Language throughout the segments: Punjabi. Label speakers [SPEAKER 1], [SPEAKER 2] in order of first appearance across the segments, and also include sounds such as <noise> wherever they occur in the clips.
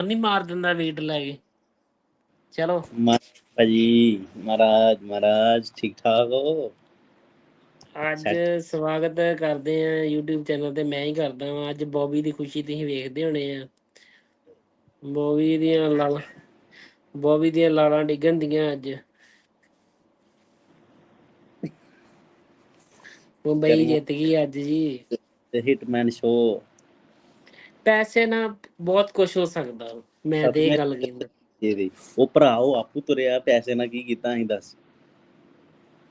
[SPEAKER 1] ਨਹੀਂ ਮਾਰ ਦਿੰਦਾ weight ਲੈ ਕੇ। ਚਲੋ।
[SPEAKER 2] ਭਾਜੀ ਮਹਾਰਾਜ ਮਹਾਰਾਜ ਠੀਕ ਠਾਕ ਹੋ?
[SPEAKER 1] ਅੱਜ ਸਵਾਗਤ ਕਰਦੇ ਆ YouTube ਚੈਨਲ ਤੇ ਮੈਂ ਹੀ ਕਰਦਾ ਹਾਂ ਅੱਜ ਬੌਬੀ ਦੀ ਖੁਸ਼ੀ ਤੁਸੀਂ ਵੇਖਦੇ ਹੋਣੇ ਆ। ਬੌਬੀ ਦੀਆਂ ਲਾਲਾਂ ਬੌਬੀ ਦੀਆਂ ਲਾਲਾਂ ਡਿੱਗਣ ਦੀਆਂ ਅੱਜ। ਮੁੰਬਈ ਜਿੱਤ ਗਈ ਅੱਜ ਜੀ।
[SPEAKER 2] ਤੇ ਹਿਟਮੈਨ ਸ਼ੋ
[SPEAKER 1] ਪੈਸੇ ਨਾਲ ਬਹੁਤ ਕੁਝ ਹੋ ਸਕਦਾ। ਮੈਂ ਤੇ ਇਹ ਗੱਲ ਕਹਿੰਦਾ।
[SPEAKER 2] ਇਹਦੀ ਉਹ ਭਰਾ ਉਹ ਆਪੂ ਤੁਰਿਆ ਪੈਸੇ ਨਾਲ ਕੀ ਕੀਤਾ ਅਸੀਂ ਦੱਸ।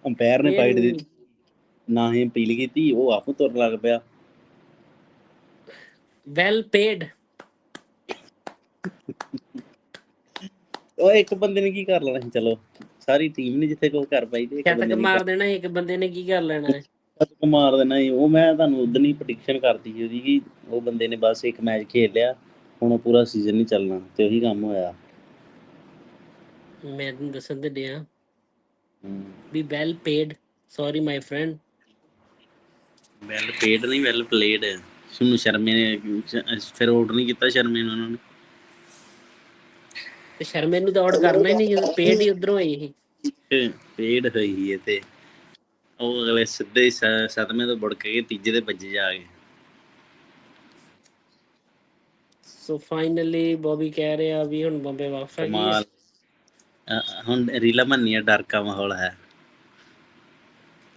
[SPEAKER 2] ਅੰਪਾਇਰ ਨੇ ਫਾਈਟ ਦਿੱਤੀ। ਨਾ ਹੀ ਅਪੀਲ ਕੀਤੀ ਉਹ ਆਪੂ ਤੁਰਨ ਲੱਗ ਪਿਆ।
[SPEAKER 1] ਵੈਲ ਪੇਡ
[SPEAKER 2] ਉਹ ਇੱਕ ਬੰਦੇ ਨੇ ਕੀ ਕਰ ਲੈਣਾ ਸੀ ਚਲੋ। ਸਾਰੀ ਟੀਮ ਨੇ ਜਿੱਥੇ ਕੋਈ ਕਰ ਪਾਈ ਤੇ ਇੱਕ ਬੰਦੇ ਨੇ
[SPEAKER 1] ਮਾਰ ਦੇਣਾ ਇੱਕ ਬੰਦੇ ਨੇ ਕੀ ਕਰ ਲੈਣਾ ਹੈ?
[SPEAKER 2] ਮਾਰ ਦੇਣਾ ਸੀ ਉਹ ਮੈਂ ਤੁਹਾਨੂੰ ਉਦੋਂ ਹੀ ਪ੍ਰੈਡਿਕਸ਼ਨ ਕਰਤੀ ਸੀ ਉਹਦੀ ਕਿ ਉਹ ਬੰਦੇ ਨੇ ਬਸ ਇੱਕ ਮੈਚ ਖੇਡ ਲਿਆ। ਹੁਣ ਉਹ ਪੂਰਾ ਸੀਜ਼ਨ ਨਹੀਂ ਚੱਲਣਾ ਤੇ ਉਹੀ ਕੰਮ ਹੋਇਆ।
[SPEAKER 1] ਮੈਂ ਤੁਹਾਨੂੰ ਦੱਸਣ ਤੇ ਡਿਆ। ਵੀ well paid sorry my friend
[SPEAKER 2] well paid ਨਹੀਂ ਵੈਲ ਪਲੇਡ ਸੁਨੂੰ ਸ਼ਰਮੇ ਨੇ ਫਿਰ ਆਊਟ ਨਹੀਂ ਕੀਤਾ ਸ਼ਰਮੇ ਨੂੰ ਉਹਨਾਂ ਨੇ।
[SPEAKER 1] ਤੇ ਸ਼ਰਮੇ ਨੂੰ ਤਾਂ ਆਊਟ ਕਰਨਾ ਹੀ ਨਹੀਂ ਜਦੋਂ ਪੇਡ ਹੀ ਉਧਰੋਂ ਆਈ ਸੀ।
[SPEAKER 2] ਪੇਡ ਹੋਈ ਇਹ ਤੇ। ਉਹ ਅਗਲੇ ਸਿੱਧੇ ਸੱਤਵੇਂ ਤੋਂ ਬੁੜ ਕੇ ਤੀਜੇ ਦੇ ਵੱਜੇ ਜਾ ਕੇ।
[SPEAKER 1] ਸੋ ਫਾਈਨਲੀ ਬੋਬੀ ਕਹਿ ਰਿਹਾ ਵੀ ਹੁਣ ਬੰਬੇ ਵਾਪਸ ਆ ਗਈ ਹੈ।
[SPEAKER 2] ਕਮਾਲ। ਅ- ਹੁਣ ਰੀਲਾ ਮੰਨੀਆ ਡਰ ਕਾ ਮਾਹੌਲ ਹੈ।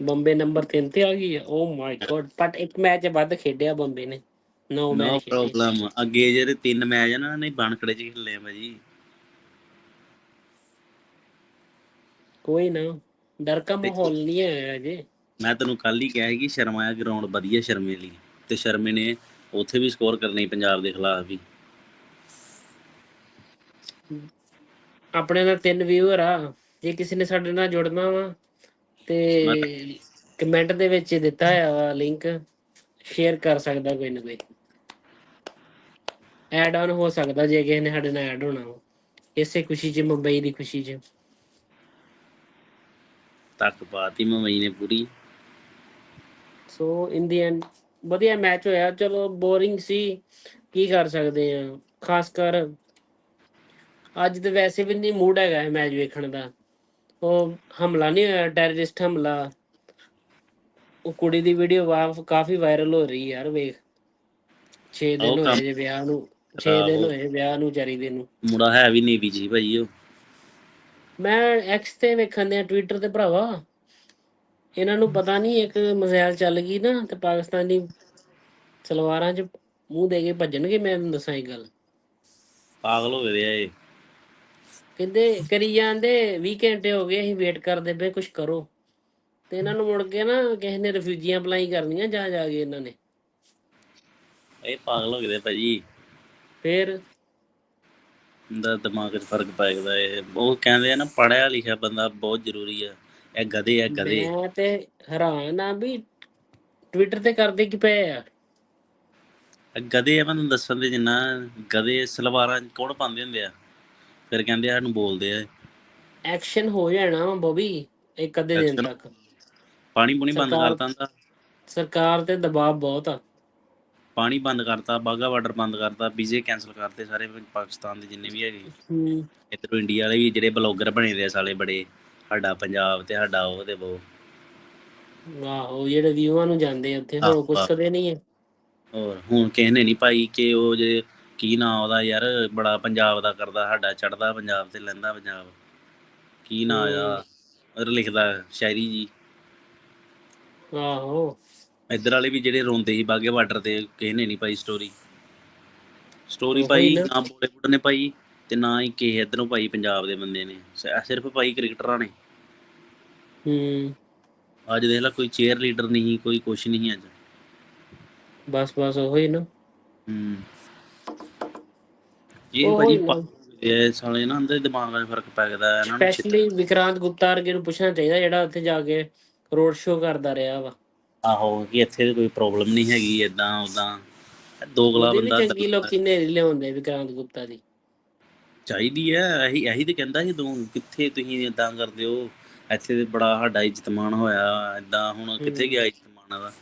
[SPEAKER 1] ਬੰਬੇ ਨੰਬਰ 3 ਤੇ ਆ ਗਈ ਹੈ। ਓ ਮਾਈ ਗॉड ਬਟ ਇੱਕ ਮੈਚ ਵੱਧ ਖੇਡਿਆ ਬੰਬੇ ਨੇ। 9
[SPEAKER 2] ਨੋ
[SPEAKER 1] ਮੈਚ
[SPEAKER 2] ਪ੍ਰੋਬਲਮ ਅੱਗੇ ਜਿਹੜੇ ਤਿੰਨ ਮੈਚ ਨਾ ਨਹੀਂ ਬਾਣਖੜੇ ਚ ਖੇਲੇ ਆ ਭਾਜੀ।
[SPEAKER 1] ਕੋਈ ਨਾ ਡਰ ਕਾ ਮਾਹੌਲ ਨਹੀਂ ਹੈ ਅਜੇ।
[SPEAKER 2] ਮੈਂ ਤੈਨੂੰ ਕੱਲ ਹੀ ਕਿਹਾ ਸੀ ਕਿ ਸ਼ਰਮਾ ਆ ਗਰਾਊਂਡ ਵਧੀਆ ਸ਼ਰਮੇ ਲਈ। ਤੇ ਸ਼ਰਮੇ ਨੇ ਉੱਥੇ ਵੀ ਸਕੋਰ ਕਰਨੀ ਪੰਜਾਬ ਦੇ ਖਿਲਾਫ ਵੀ
[SPEAKER 1] ਆਪਣੇ ਨਾਲ ਤਿੰਨ ਵਿਊਅਰ ਆ ਜੇ ਕਿਸੇ ਨੇ ਸਾਡੇ ਨਾਲ ਜੁੜਨਾ ਵਾ ਤੇ ਕਮੈਂਟ ਦੇ ਵਿੱਚ ਦਿੱਤਾ ਆ ਲਿੰਕ ਸ਼ੇਅਰ ਕਰ ਸਕਦਾ ਕੋਈ ਨਾ ਕੋਈ। ਐਡ ਆਨ ਹੋ ਸਕਦਾ ਜੇ ਕਿਸੇ ਨੇ ਸਾਡੇ ਨਾਲ ਐਡ ਹੋਣਾ ਇਸੇ ਖੁਸ਼ੀ 'ਚ ਮੁੰਬਈ ਦੀ ਖੁਸ਼ੀ 'ਚ।
[SPEAKER 2] ਤੱਕ ਪਾਤੀ ਮਮਈ ਨੇ ਪੂਰੀ।
[SPEAKER 1] ਸੋ ਇਨ ਦੀ ਐਂਡ ਵਧੀਆ ਮੈਚ ਹੋਇਆ। ਚਲੋ ਬੋਰਿੰਗ ਸੀ। ਕੀ ਕਰ ਸਕਦੇ ਆ? ਖਾਸ ਕਰ ਅੱਜ ਤੇ ਵੈਸੇ ਵੀ ਨਹੀਂ ਮੂਡ ਹੈਗਾ ਮੈਚ ਵੇਖਣ ਦਾ। ਉਹ ਹਮਲਾ ਨਹੀਂ ਹੋਇਆ ਟੈਰਰਿਸਟ ਹਮਲਾ। ਉਹ ਕੁੜੀ ਦੀ ਵੀਡੀਓ ਵਾ ਕਾਫੀ ਵਾਇਰਲ ਹੋ ਰਹੀ ਯਾਰ ਵੇਖ। 6 ਦਿਨ ਹੋਏ ਜੇ ਵਿਆਹ ਨੂੰ 6 ਦਿਨ। ਹੋਏ ਵਿਆਹ ਨੂੰ ਚਾਰੀ ਦਿਨ ਨੂੰ।
[SPEAKER 2] ਮੁੰਡਾ ਹੈ ਵੀ ਨੇਵੀ ਜੀ ਭਾਈ ਉਹ।
[SPEAKER 1] ਮੈਂ ਐਕਸ ਤੇ ਵੇਖਣ ਦੇ ਟਵਿੱਟਰ ਤੇ ਭਰਾਵਾ। ਇਹਨਾਂ ਨੂੰ ਪਤਾ ਨਹੀਂ ਇੱਕ ਮਜ਼ਾਲ ਚੱਲ ਗਈ ਨਾ ਤੇ ਪਾਕਿਸਤਾਨੀ ਸਲਵਾਰਾਂ 'ਚ ਮੂੰਹ ਦੇ ਕੇ ਭੱਜਣਗੇ ਮੈਂ ਤੁਹਾਨੂੰ ਦੱਸਾਂ ਇਹ ਗੱਲ।
[SPEAKER 2] ਪਾਗਲ ਹੋ ਗਏ ਆ ਇਹ।
[SPEAKER 1] ਕਹਿੰਦੇ ਕਰੀ ਜਾਂਦੇ 20 ਘੰਟੇ ਹੋ ਗਏ ਅਸੀਂ ਵੇਟ ਕਰਦੇ ਪਏ ਕੁਝ ਕਰੋ। ਤੇ ਇਹਨਾਂ ਨੂੰ ਮੁੜ ਕੇ ਨਾ ਕਿਸੇ ਨੇ ਰਿਫਿਊਜੀਆਂ ਅਪਲਾਈ ਕਰਨੀਆਂ ਜਾ ਜਾ ਕੇ ਇਹਨਾਂ ਨੇ।
[SPEAKER 2] ਇਹ ਪਾਗਲ ਹੋ ਗਏ ਭਾਜੀ।
[SPEAKER 1] ਫਿਰ?
[SPEAKER 2] ਦਾ ਦਿਮਾਗ 'ਚ ਫ਼ਰਕ ਪੈ ਜਾਂਦਾ ਇਹ। ਉਹ ਕਹਿੰਦੇ ਆ ਨਾ ਪੜਿਆ ਲਿਖਿਆ ਬੰਦਾ ਬਹੁਤ ਜ਼ਰੂਰੀ ਆ। ਇਹ ਗਧੇ ਆ ਗਧੇ।
[SPEAKER 1] ਮੈਂ ਤੇ ਹੈਰਾਨ ਆ ਵੀ ਟਵਿੱਟਰ ਤੇ ਕਰਦੇ ਕੀ ਪਏ ਆ?
[SPEAKER 2] ਗਧੇ ਆ ਮੈਂ ਤੁਹਾਨੂੰ ਦੱਸਣ ਦੇ ਜਿੰਨਾ। ਗਧੇ ਸਲਵਾਰਾਂ 'ਚ ਕੌਣ ਪਾਉਂਦੇ ਹੁੰਦੇ ਆ? ਫਿਰ ਕਹਿੰਦੇ ਆ ਸਾਨੂੰ ਬੋਲਦੇ ਆ।
[SPEAKER 1] ਐਕਸ਼ਨ ਹੋ ਜਾਣਾ ਬੋਬੀ ਇੱਕ ਅੱਧੇ ਦਿਨ
[SPEAKER 2] Action?
[SPEAKER 1] ਤੱਕ।
[SPEAKER 2] ਪਾਣੀ ਪੂਣੀ ਬੰਦ
[SPEAKER 1] ਸਰਕਾਰ-
[SPEAKER 2] ਕਰਤਾ ਹੁੰਦਾ?
[SPEAKER 1] ਸਰਕਾਰ ਤੇ ਦਬਾਅ ਬਹੁਤ ਆ।
[SPEAKER 2] ਪਾਣੀ ਬੰਦ ਕਰਤਾ ਬਾਗਾ ਵਾਟਰ ਬੰਦ ਕਰਤਾ ਵੀਜ਼ੇ ਕੈਨਸਲ ਕਰਤੇ ਸਾਰੇ ਪਾਕਿਸਤਾਨ ਦੇ ਜਿੰਨੇ ਵੀ ਹੈਗੇ।
[SPEAKER 1] ਹੂੰ।
[SPEAKER 2] ਇੱਧਰੋਂ ਇੰਡੀਆ ਵਾਲੇ ਵੀ ਜਿਹੜੇ ਬਲੌਗਰ ਬਣੇ ਦੇ ਆ ਸਾਲੇ ਬੜੇ ਸਾਡਾ ਪੰਜਾਬ ਤੇ ਸਾਡਾ ਉਹ ਤੇ ਉਹ
[SPEAKER 1] ਆਹੋ ਜਿਹੜੇ ਵਿਊਆਂ ਨੂੰ ਜਾਂਦੇ ਆ ਉੱਥੇ ਹੋਰ
[SPEAKER 2] ਆਹੋ।
[SPEAKER 1] ਕਦੇ ਨਹੀਂ ਹੈ
[SPEAKER 2] ਹੋਰ ਹੁਣ ਕਿਸੇ ਨੇ ਨਹੀਂ ਪਾਈ ਕਿ ਉਹ ਜੇ ਕੀ ਨਾਂ ਉਹਦਾ ਯਾਰ? ਬੜਾ ਪੰਜਾਬ ਦਾ ਕਰਦਾ ਸਾਡਾ ਚੜਦਾ ਪੰਜਾਬ ਤੇ ਲੈਂਦਾ ਪੰਜਾਬ। ਕੀ ਨਾਂ ਆ? ਉਹ ਲਿਖਦਾ ਸ਼ਾਇਰੀ ਜੀ।
[SPEAKER 1] ਆਹੋ।
[SPEAKER 2] ਇੱਧਰ ਵਾਲੇ ਵੀ ਜਿਹੜੇ ਰੋਂਦੇ ਸੀ ਬਾਗੇ ਬਾਰਡਰ ਤੇ ਕਿਸੇ ਨੇ ਨਹੀਂ ਪਾਈ ਸਟੋਰੀ ਸਟੋਰੀ ਪਾਈ
[SPEAKER 1] ਨਾ।
[SPEAKER 2] ਬਾਲੀਵੁੱਡ ਨੇ ਪਾਈ ਤੇ ਨਾ ਹੀ ਕਿਸੇ ਇੱਧਰੋਂ ਪਾਈ ਪੰਜਾਬ ਦੇ ਬੰਦੇ ਨੇ। ਸਿਰਫ ਪਾਈ ਕ੍ਰਿਕਟਰਾਂ ਨੇ।
[SPEAKER 1] ਹੂੰ।
[SPEAKER 2] ਅੱਜ ਦੇਖ ਲੈ ਕੋਈ ਚੇਅਰ ਲੀਡਰ ਨਹੀਂ ਕੋਈ ਕੁਛ ਨਹੀਂ ਅੱਜ।
[SPEAKER 1] ਬਸ ਬਸ ਉਹੀ ਨਾ।
[SPEAKER 2] ਹੂੰ। ਇਹ ਭਾਜੀ ਇਹ ਸਾਲੇ ਨਾ ਅੰਦਰ ਦਿਮਾਗ 'ਚ ਫ਼ਰਕ ਪੈ ਗਿਆ ਇਹਨਾਂ ਨੂੰ
[SPEAKER 1] ਸਪੈਸ਼ਲੀ ਵਿਕਰਾਂਤ ਗੁਪਤਾ ਵਰਗੇ ਨੂੰ ਪੁੱਛਣਾ ਚਾਹੀਦਾ ਜਿਹੜਾ ਉੱਥੇ ਜਾ ਕੇ ਰੋਡ ਸ਼ੋਅ ਕਰਦਾ ਰਿਹਾ ਵਾ।
[SPEAKER 2] ਆਹੋ ਕਿ ਇੱਥੇ ਕੋਈ ਪ੍ਰੋਬਲਮ ਨਹੀਂ ਹੈਗੀ ਇਦਾਂ ਉਦਾਂ ਦੋਗਲਾ ਬੰਦਾ
[SPEAKER 1] ਚੰਗੀ ਲੋਕੀ ਨੇ ਲਿਆਉਂਦੇ ਵਿਕਰਾਂਤ ਗੁਪਤਾ ਦੀ।
[SPEAKER 2] ਚਾਹੀਦੀ ਹੈ ਇਹੀ ਇਹੀ ਤੇ ਕਹਿੰਦਾ ਸੀ ਤੂੰ ਕਿੱਥੇ ਤੁਸੀਂ ਇਦਾਂ ਕਰਦੇ ਹੋ? ਇੱਥੇ ਤੇ ਬੜਾ ਸਾਡਾ ਇੱਜ਼ਤ ਮਾਣ ਹੋਇਆ ਇਦਾਂ ਹੁਣ ਕਿੱਥੇ ਗਿਆ ਇੱਜ਼ਤ ਮਾਣ ਦਾ?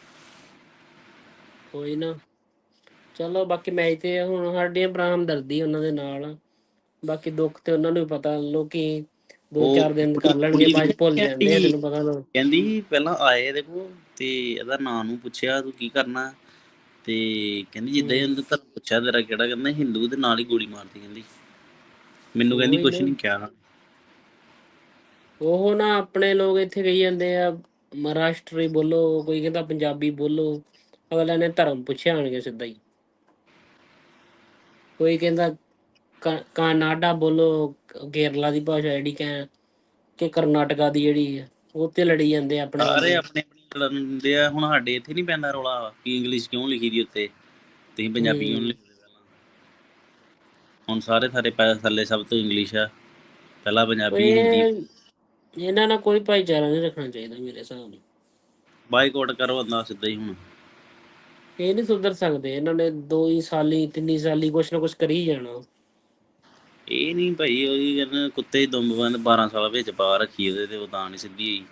[SPEAKER 1] ਕੋਈ ਨਾ। ਚਲੋ ਬਾਕੀ ਮੈਚ ਤੇ ਹੁਣ ਸਾਡੀਆਂ ਭਰਾ ਹਮਦਰਦੀ ਉਹਨਾਂ ਦੇ ਨਾਲ ਆ। ਬਾਕੀ ਦੁੱਖ ਤੇ ਉਹਨਾਂ ਨੂੰ ਵੀ ਪਤਾ ਲੋਕੀ ਦੋ
[SPEAKER 2] ਉਹ
[SPEAKER 1] ਚਾਰ ਦਿਨ ਕਰ
[SPEAKER 2] ਕੁੜੀ-
[SPEAKER 1] ਲੈਣਗੇ
[SPEAKER 2] ਕੁੜੀ
[SPEAKER 1] ਬਾਅਦ 'ਚ ਭੁੱਲ ਜਾਂਦੇ ਆ ਤੈਨੂੰ ਪਤਾ ਨਾ
[SPEAKER 2] ਕਹਿੰਦੀ ਪਹਿਲਾਂ ਆਏ ਦੇਖੋ ਤੇ ਇਹਦਾ ਨਾਂ ਨੂੰ ਪੁੱਛਿਆ ਤੂੰ ਕੀ ਕਰਨਾ ਤੇ ਕਹਿੰਦੀ ਜਿੱਦਾਂ ਹੀ ਉਹਨੇ ਤਾਂ ਪੁੱਛਿਆ ਤੇਰਾ ਕਿਹੜਾ ਕਹਿੰਦਾ ਹਿੰਦੂ ਦੇ ਨਾਲ ਹੀ ਗੋਲੀ ਮਾਰਦੀ ਕਹਿੰਦੀ ਮੈਨੂੰ ਕਹਿੰਦੀ ਕੁਛ। ਨਹੀਂ ਕਿਹਾ
[SPEAKER 1] ਉਹ ਨਾ ਆਪਣੇ ਲੋਕ ਇੱਥੇ ਕਹੀ ਜਾਂਦੇ ਆ ਮਹਾਰਾਸ਼ਟਰੀ ਬੋਲੋ ਕੋਈ ਕਹਿੰਦਾ ਪੰਜਾਬੀ ਬੋਲੋ ਅਗਲਾ ਨੇ ਧਰਮ ਪੁੱਛਿਆ ਆਣਗੇ ਸਿੱਧਾ ਹੀ ਕੋਈ ਕਹਿੰਦਾ ਕਨਾਡਾ ਬੋਲੋ ਕੇਰਲਾ ਦੀ ਭਾਸ਼ਾ ਜਿਹੜੀ ਕਹਿ ਕਿ ਕਰਨਾਟਕਾ ਦੀ ਜਿਹੜੀ ਹੈ ਉਹ ਤੇ ਲੜੀ ਜਾਂਦੇ ਆ ਆਪਣੇ
[SPEAKER 2] ਸਾਰੇ। ਆਪਣੇ ਆਪਣੇ ਲੜਨਦੇ ਆ ਹੁਣ ਸਾਡੇ ਇੱਥੇ ਨਹੀਂ ਪੈਂਦਾ ਰੌਲਾ ਕਿ ਇੰਗਲਿਸ਼ ਕਿਉਂ ਲਿਖੀ ਦੀ ਉੱਤੇ? ਤੁਸੀਂ ਪੰਜਾਬੀ ਕਿਉਂ ਲਿਖਦੇ ਪਹਿਲਾਂ? ਹੁਣ ਸਾਰੇ ਸਾਰੇ ਥੱਲੇ ਸਭ ਤੋਂ ਇੰਗਲਿਸ਼ ਆ ਪਹਿਲਾਂ ਪੰਜਾਬੀ ਹਿੰਦੀ।
[SPEAKER 1] ਇਹ ਇਹਨਾਂ ਨਾਲ ਕੋਈ ਭਾਈਚਾਰਾ ਨਹੀਂ ਰੱਖਣਾ ਚਾਹੀਦਾ ਮੇਰੇ ਹਿਸਾਬ ਨਾਲ।
[SPEAKER 2] ਬਾਈਕਾਟ ਕਰੋ ਅੰਦਾ ਸਿੱਧਾ ਹੀ ਹੁਣ।
[SPEAKER 1] ਇਹ ਨਹੀਂ ਸੁਧਰ ਸਕਦੇ ਇਹਨਾਂ ਨੇ ਦੋ ਹੀ ਸਾਲੀ ਤਿੰਨੀ ਸਾਲੀ ਕੁਛ ਨਾ ਕੁਛ ਕਰੀ ਜਾਣਾ।
[SPEAKER 2] ਇਹ ਨਹੀਂ ਭਾਈ ਉਹੀ ਕਹਿੰਦੇ ਕੁੱਤੇ ਦੁੰਬ ਬੰਦ 12 ਸਾਲ ਵਿੱਚ ਪਾ ਰੱਖੀ ਉਹਦੇ ਤੇ ਉਹ ਤਾਂ ਨਹੀਂ ਸਿੱਧੀ ਹੋਈ।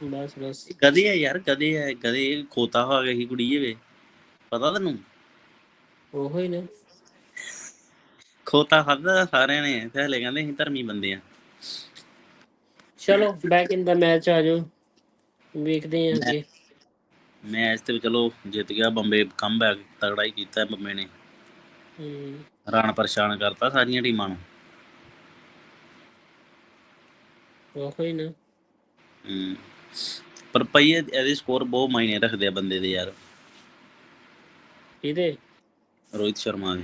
[SPEAKER 1] ਬਸ ਬਸ।
[SPEAKER 2] ਕਦੇ ਆ ਯਾਰ ਕਦੇ ਆ ਕਦੇ ਖੋਤਾ ਹੋ ਗਿਆ ਸੀ ਕੁੜੀ ਵੇ ਪਤਾ ਤੈਨੂੰ?
[SPEAKER 1] ਉਹੋ ਹੀ ਨਾ।
[SPEAKER 2] ਖੋਤਾ ਖਾਦਾ ਸਾਰਿਆਂ ਨੇ ਤੇ ਹਲੇ ਕਹਿੰਦੇ ਅਸੀਂ ਧਰਮੀ ਬੰਦੇ ਆ।
[SPEAKER 1] ਚਲੋ ਬੈਕ ਇਨ ਦਾ ਮੈਚ ਆ ਜਾਓ। ਵੇਖਦੇ ਆਂ ਅੱਗੇ।
[SPEAKER 2] ਮੈਚ ਤੇ ਚਲੋ ਜਿੱਤ ਗਿਆ ਬੰਬੇ ਕਮਬੈਕ ਤਗੜਾ ਹੀ ਕੀਤਾ ਬੰਬੇ ਨੇ।
[SPEAKER 1] ਹਮ,
[SPEAKER 2] ਰਨ ਪਰੇਸ਼ਾਨ ਕਰਤਾ ਸਾਰੀਆਂ ਟੀਮਾਂ ਨੂੰ।
[SPEAKER 1] ਹੀ ਨਾ।
[SPEAKER 2] ਹਮ। ਪਰ ਪਈ ਇਹ- ਇਹਦੇ ਸਕੋਰ ਬਹੁਤ ਮਾਇਨੇ ਰੱਖਦੇ ਆ ਬੰਦੇ ਦੇ ਯਾਰ।
[SPEAKER 1] ਇਹਦੇ
[SPEAKER 2] ਰੋਹਿਤ ਸ਼ਰਮਾ ਦੇ।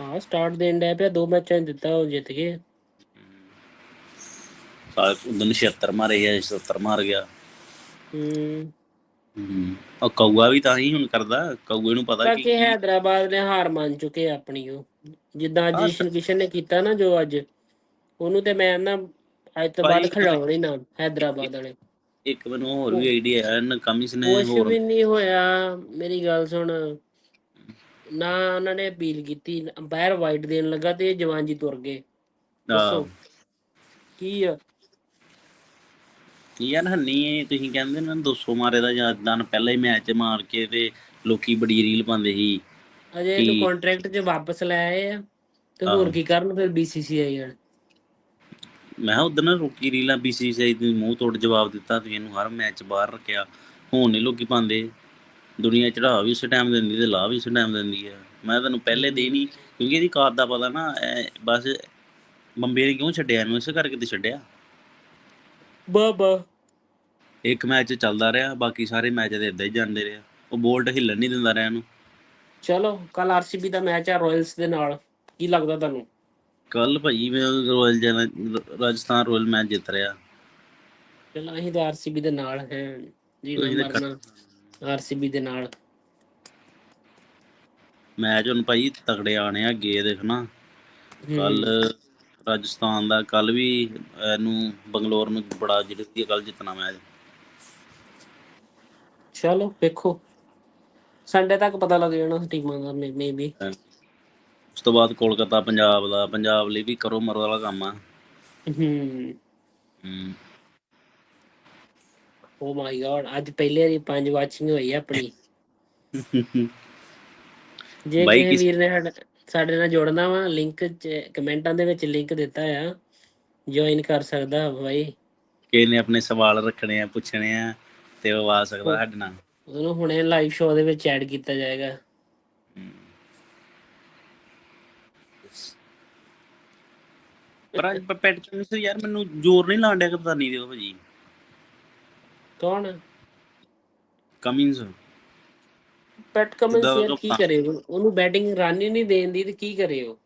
[SPEAKER 1] ਹਾਂ ਸਟਾਰਟ ਦੇਣ ਡਿਆ ਪਿਆ ਦੋ ਮੈਚਾਂ ਦਿੱਤਾ ਉਹ ਜਿੱਤ ਗਏ।
[SPEAKER 2] ਸਾਲ ਉਦੋਂ 76 ਮਾਰੇ ਆ 77 ਮਾਰ ਗਿਆ।
[SPEAKER 1] ਹਮ।
[SPEAKER 2] ਉਹ ਕਊਆ ਵੀ ਤਾਂ ਹੀ ਹੁਣ ਕਰਦਾ ਕਊਏ ਨੂੰ ਪਤਾ
[SPEAKER 1] ਬਾਕੀ
[SPEAKER 2] ਕਿ
[SPEAKER 1] ਹੈਦਰਾਬਾਦ ਨੇ ਹਾਰ ਮੰਨ ਚੁੱਕੇ ਆ ਆਪਣੀ ਉਹ। ਜਿੱਦਾਂ ਅੱਜ ਈਸ਼ਨ ਕਿਸ਼ਨ ਨੇ ਕੀਤਾ ਨਾ ਜੋ ਅੱਜ ਉਹਨੂੰ ਤੇ ਮੈਂ ਨਾ ਅੱਜ ਤੋਂ
[SPEAKER 2] ਭਾਈ,
[SPEAKER 1] ਬਾਅਦ ਖਿਡਾਉਣਾ ਹੀ ਨਾ ਹੈਦਰਾਬਾਦ ਵਾਲੇ।
[SPEAKER 2] ਇੱਕ ਮੈਨੂੰ ਹੋਰ ਵੀ ਆਈਡੀਆ ਹੈ ਨਾ ਕਮਿਸ ਨੇ
[SPEAKER 1] ਕੁਛ
[SPEAKER 2] ਹੋਰ
[SPEAKER 1] ਵੀ ਨਹੀਂ ਹੋਇਆ। ਮੇਰੀ ਗੱਲ ਸੁਣ। ਨਾ ਉਹਨਾਂ ਨੇ ਅਪੀਲ ਕੀਤੀ ਅੰਪਾਇਰ ਵਾਈਟ ਦੇਣ ਲੱਗਾ ਤੇ ਜਵਾਨ ਜੀ ਤੁਰ ਗਏ। ਦੱਸੋ। ਕੀ ਆ?
[SPEAKER 2] ਯਾਰ ਹੰਨੀ ਤੁਸੀਂ ਕਹਿੰਦੇ ਨਾ 200 ਮਾਰੇ ਦਾ ਜਾਂ ਦਾਨ ਪਹਿਲਾਂ ਹੀ ਮੈਚ ਮਾਰ ਕੇ ਤੇ ਲੋਕੀ ਬੜੀ ਰੀਲ ਪਾਉਂਦੇ ਸੀ
[SPEAKER 1] ਅਜੇ ਇਹਨੂੰ? ਕੰਟਰੈਕਟ 'ਚ ਵਾਪਸ ਲੈ ਆਏ ਆ ਤੇ ਹੋਰ। ਕੀ ਕਰਨ ਫਿਰ BCCI ਵਾਲੇ?
[SPEAKER 2] ਮੈਂ ਉਦੋਂ ਨਾ ਰੋਕੀ ਰੀਲਾਂ BCCI ਦੇ ਮੂੰਹ ਤੋੜ ਜਵਾਬ ਦਿੱਤਾ ਤੁਸੀਂ ਇਹਨੂੰ ਹਰ ਮੈਚ ਬਾਹਰ ਰੱਖਿਆ। ਹੁਣ ਨਹੀਂ ਲੋਕੀ ਪਾਉਂਦੇ। ਦੁਨੀਆ ਚੜਾ ਵੀ ਉਸੇ ਟਾਈਮ ਦਿੰਦੀ ਤੇ ਲਾ ਵੀ ਉਸੇ ਟਾਈਮ ਦਿੰਦੀ ਹੈ ਮੈਂ ਤੁਹਾਨੂੰ ਪਹਿਲੇ ਦੇ ਨਹੀਂ ਕਿਉਂਕਿ ਇਹਦੀ ਕਾਤ ਦਾ ਪਤਾ ਨਾ ਬਸ ਬੰਬੇ ਨੇ ਕਿਉਂ ਛੱਡਿਆ? ਇਹਨੂੰ ਇਸੇ ਕਰਕੇ ਤੇ ਛੱਡਿਆ।
[SPEAKER 1] ਬਾਬਾ
[SPEAKER 2] ਇੱਕ ਮੈਚ ਚੱਲਦਾ ਰਿਹਾ ਬਾਕੀ ਸਾਰੇ ਮੈਚ ਦੇ ਇਦਾਂ ਹੀ ਜਾਂਦੇ ਰਹੇ। ਉਹ ਬੋਲਟ ਹਿੱਲਣ ਨਹੀਂ ਦਿੰਦਾ ਰਿਹਾ ਇਹਨੂੰ
[SPEAKER 1] ਚਲੋ ਕੱਲ ਆਰਸੀਬੀ ਦਾ ਮੈਚ ਆ ਰਾਇਲਸ ਦੇ ਨਾਲ। ਕੀ ਲੱਗਦਾ ਤੁਹਾਨੂੰ?
[SPEAKER 2] ਕੱਲ ਭਾਈ ਮੈਂ ਰੋਇਲ ਜਨ ਰਾਜਸਥਾਨ ਰੋਇਲ ਮੈਚ ਜਿੱਤ ਰਿਹਾ।
[SPEAKER 1] ਚਲੋ ਅਸੀਂ ਤਾਂ ਆਰਸੀਬੀ ਦੇ ਨਾਲ ਹੈ। ਜੀ ਮਰਨਾ ਆਰਸੀਬੀ ਦੇ ਨਾਲ।
[SPEAKER 2] ਮੈਚ ਹੁਣ ਭਾਈ ਤਗੜੇ ਆਣੇ ਆ ਅੱਗੇ ਦੇਖਣਾ ਕੱਲ ਰਾਜਸਥਾਨ ਦਾ ਕੱਲ ਵੀ ਇਹਨੂੰ ਬੰਗਲੌਰ ਨੂੰ ਬੜਾ ਜ਼ਰੂਰੀ ਕੱਲ ਜਿੱਤਣਾ ਮੈਚ।
[SPEAKER 1] ਚਲੋ ਵੇਖੋ ਸੰਡੇ ਤੱਕ ਪਤਾ ਲੱਗ ਜਾਣਾ ਟੀਮਾਂ ਦਾ ਮੇ ਬੀ
[SPEAKER 2] ਉਸ ਤੋਂ ਬਾਅਦ ਕੋਲਕਾਤਾ ਪੰਜਾਬ ਦਾ। ਪੰਜਾਬ ਲਈ ਵੀ ਕਰੋ ਮਰੋ ਵਾਲਾ ਕੰਮ ਆ।
[SPEAKER 1] ਹੂੰ।
[SPEAKER 2] ਹਮ,
[SPEAKER 1] ਓ ਮਾਈ ਗॉड ਅੱਜ ਪਹਿਲੇ ਵਾਰੀ ਪੰਜ ਵਾਚਿੰਗ ਹੋਈ ਆ ਆਪਣੀ। <laughs> ਜੇ ਕਿਸ- ਵੀਰ ਨੇ ਸਾਡਾ- ਨਾਲ ਜੁੜਨਾ ਵਾ ਲਿੰਕ ਚ ਕਮੈਂਟਾਂ ਦੇ ਵਿੱਚ ਲਿੰਕ ਦਿੱਤਾ ਆ। ਜੁਆਇਨ ਕਰ ਸਕਦਾ ਬਾਈ।
[SPEAKER 2] ਕਿਸੇ ਨੇ ਆਪਣੇ ਸਵਾਲ ਰੱਖਣੇ ਆ ਪੁੱਛਣੇ ਆ ਤੇ ਉਹ ਆ ਸਕਦਾ ਸਾਡੇ ਨਾਲ।
[SPEAKER 1] ਉਹਨੂੰ ਹੁਣੇ ਲਾਈਵ ਸ਼ੋਅ ਦੇ ਵਿੱਚ ਐਡ ਕੀਤਾ ਜਾਏਗਾ।
[SPEAKER 2] ਪਰ ਅੱਜ ਪੈਟ ਚੁੰਨੀ ਯਾਰ ਮੈਨੂੰ ਜ਼ੋਰ ਨਹੀਂ ਲਾਣ ਡਿਆ ਕਪਤਾਨੀ ਦੇ ਉਹ ਭਾਜੀ।
[SPEAKER 1] ਕੌਣ?
[SPEAKER 2] ਕਮਿੰਸ
[SPEAKER 1] ਪੈਟ ਕਮੈਂਸ ਯਾਰ ਕੀ ਕਰੇ? ਉਹ? ਉਹਨੂੰ ਬੈਟਿੰਗ ਰਨ ਹੀ ਨਹੀਂ ਦੇਣ ਦੀ ਤੇ ਕੀ ਕਰੇ ਉਹ?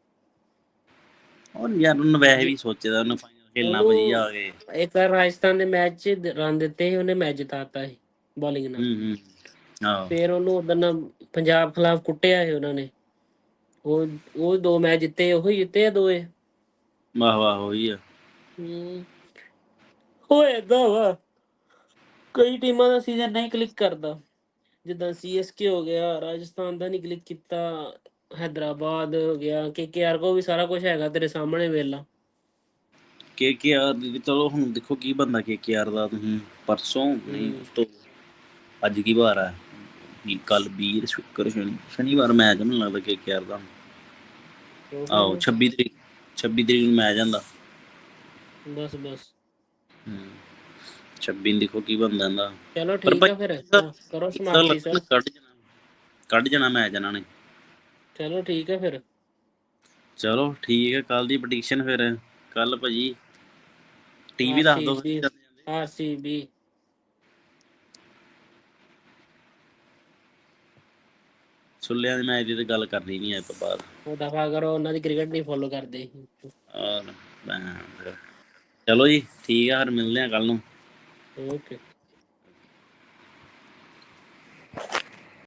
[SPEAKER 2] ਉਹ ਯਾਰ ਉਹਨੂੰ ਵੈਸੇ ਵੀ ਸੋਚਦਾ ਉਹਨੂੰ ਫਾਈਨਲ ਖੇਲਣਾ ਭਾਜੀ ਆ ਗਏ
[SPEAKER 1] ਇੱਕ ਵਾਰ ਰਾਜਸਥਾਨ ਦੇ ਮੈਚ 'ਚ ਰਨ ਦਿੱਤੇ ਸੀ ਉਹਨੇ ਮੈਚ ਜਿਤਾਤਾ ਸੀ ਬੋਲਿੰਗ ਨਾਲ।
[SPEAKER 2] ਹੂੰ
[SPEAKER 1] ਫਿਰ ਉਹਨੂੰ ਉਦੋਂ ਪੰਜਾਬ ਖਿਲਾਫ ਕੁੱਟਿਆ ਸੀ ਉਹਨਾਂ ਨੇ। ਉਹ ਉਹ ਦੋ ਮੈਚ ਜਿੱਤੇ ਉਹ ਹੀ ਜਿੱਤੇ ਆ ਦੋਏ।
[SPEAKER 2] ਵਾਹ ਵਾਹ ਹੋਈ ਆ।
[SPEAKER 1] ਹੋਏ ਏਦਾਂ ਵਾ ਕਈ ਟੀਮਾਂ ਦਾ ਸੀਜ਼ਨ ਨਹੀਂ ਕਲਿੱਕ ਕਰਦਾ। ਜਿੱਦਾਂ ਸੀਐਸਕੇ ਹੋ ਗਿਆ ਰਾਜਸਥਾਨ ਦਾ ਨਹੀਂ ਕਲਿੱਕ ਕੀਤਾ ਹੈਦਰਾਬਾਦ ਹੋ ਗਿਆ ਕੇਕੇਆਰ ਕੋ ਵੀ ਸਾਰਾ ਕੁਝ ਹੈਗਾ ਤੇਰੇ ਸਾਹਮਣੇ ਵੇਲਾ
[SPEAKER 2] ਕੇ ਕੇ ਆਰ ਦੀ ਚਲੋ ਹੁਣ ਦੇਖੋ ਕੀ ਬੰਦਾ ਕੇ ਕੇ ਆਰ ਦਾ ਤੁਸੀਂ ਪਰਸੋਂ ਨਹੀਂ
[SPEAKER 1] ਹੂੰ।
[SPEAKER 2] ਉਸ ਤੋਂ ਅੱਜ ਕੀ ਵਾਰ ਆ? ਕੱਲ ਵੀਰ ਸ਼ੁੱਕਰ ਸ਼ਨੀ ਸ਼ਨੀਵਾਰ ਮੈਚ ਮੈਨੂੰ ਲੱਗਦਾ ਕਿ ਯਾਰ ਦਾ। ਆਓ 26 ਤਰੀਕ 26 ਤਰੀਕ ਨੂੰ ਮੈਚ ਆਂਦਾ
[SPEAKER 1] ਬਸ ਬਸ।
[SPEAKER 2] 26 ਨੂੰ ਦੇਖੋ ਕੀ ਬਣਦਾ ਇਹਦਾ।
[SPEAKER 1] ਚਲੋ ਠੀਕ ਆ ਫਿਰ ਕਰੋ ਸਮਾਪਤੀ ਸਰ।
[SPEAKER 2] ਕੱਢ ਜਾਣਾ। ਕੱਢ ਜਾਣਾ ਮੈਚ ਇਹਨਾਂ ਨੇ।
[SPEAKER 1] ਚਲੋ ਠੀਕ ਆ ਫਿਰ।
[SPEAKER 2] ਚਲੋ ਠੀਕ ਹੈ ਕੱਲ ਦੀ ਪ੍ਰੈਡਿਕਸ਼ਨ ਫਿਰ। ਕੱਲ ਭਾਜੀ ਟੀਵੀ ਦੱਸ
[SPEAKER 1] RCB ਆਰਸੀਬੀ
[SPEAKER 2] ਸੁੱਲਿਆਂ ਦੇ ਮੈਚ ਦੀ ਤਾਂ ਗੱਲ ਕਰਨੀ ਨਹੀਂ ਤੋਂ ਬਾਅਦ।
[SPEAKER 1] ਉਹ ਦਫਾ ਕਰੋ ਉਹਨਾਂ ਦੀ ਕ੍ਰਿਕਟ ਨਹੀਂ ਫੋਲੋ ਕਰਦੇ।
[SPEAKER 2] ਔਰ ਚਲੋ ਜੀ ਠੀਕ ਆ ਫਿਰ ਮਿਲਦੇ ਆ ਕੱਲ ਨੂੰ।
[SPEAKER 1] Ok.